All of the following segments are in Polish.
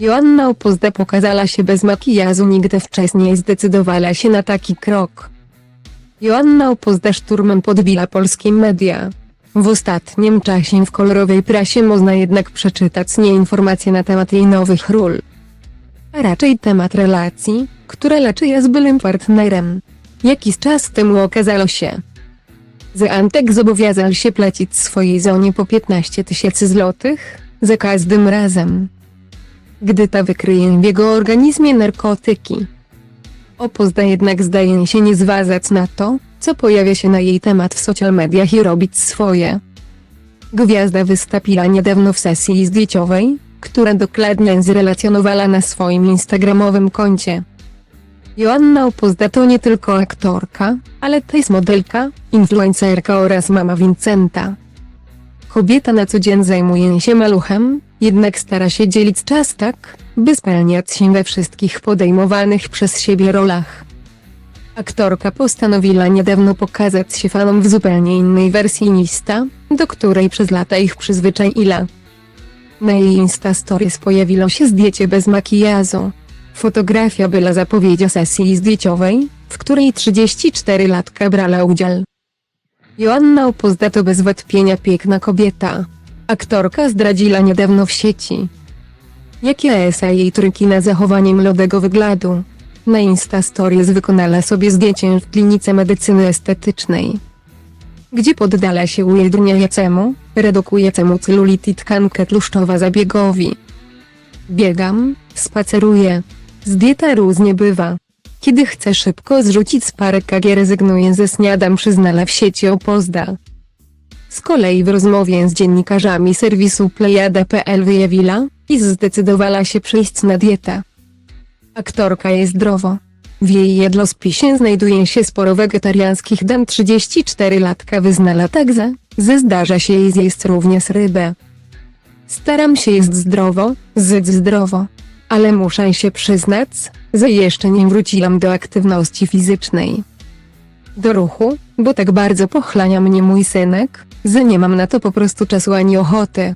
Joanna Opozda pokazała się bez makijażu nigdy wcześniej zdecydowała się na taki krok. Joanna Opozda szturmem podbiła polskie media. W ostatnim czasie w kolorowej prasie można jednak przeczytać nie informacje na temat jej nowych ról, a raczej temat relacji, które leczy je z byłym partnerem. Jakiś czas temu okazało się, że Antek zobowiązał się plecić swojej żonie po 15 tysięcy złotych za każdym razem, gdy ta wykryje w jego organizmie narkotyki. Opozda jednak zdaje się nie zważać na to, co pojawia się na jej temat w social mediach i robić swoje. Gwiazda wystąpiła niedawno w sesji zdjęciowej, która dokładnie zrelacjonowała na swoim instagramowym koncie. Joanna Opozda to nie tylko aktorka, ale też modelka, influencerka oraz mama Vincenta. Kobieta na co dzień zajmuje się maluchem, jednak stara się dzielić czas tak, by spełniać się we wszystkich podejmowanych przez siebie rolach. Aktorka postanowiła niedawno pokazać się fanom w zupełnie innej wersji niż ta, do której przez lata ich przyzwyczaiła. Na jej Insta Stories pojawiło się zdjęcie bez makijażu. Fotografia była zapowiedzią sesji zdjęciowej, w której 34-latka brała udział. Joanna Opozda to bez wątpienia piękna kobieta. Aktorka zdradziła niedawno w sieci. Jakie są jej triki na zachowanie młodego wyglądu? Na Insta Stories wykonała sobie zdjęcie w klinice medycyny estetycznej, gdzie poddala się ujedniającemu, redukującemu celulitit tkankę tłuszczowa zabiegowi. Biegam, spaceruję. Z dieta różnie bywa. Kiedy chcę szybko zrzucić parę kg rezygnuję ze śniadam przyznala w sieci Opozda. Z kolei w rozmowie z dziennikarzami serwisu Plejada.pl wyjawiła, iż zdecydowała się przyjść na dietę. Aktorka jest zdrowo. W jej jedlospisie znajduje się sporo wegetariańskich dan 34-latka wyznala także, że zdarza się jej zjeść również rybę. Staram się jeść zdrowo, zjedz zdrowo. Ale muszę się przyznać, że jeszcze nie wróciłam do aktywności fizycznej. Do ruchu, bo tak bardzo pochlania mnie mój synek, że nie mam na to po prostu czasu ani ochoty.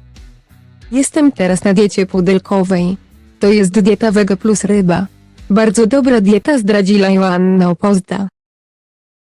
Jestem teraz na diecie pudelkowej. To jest dieta wege plus ryba. Bardzo dobra dieta zdradziła Joanna Opozda.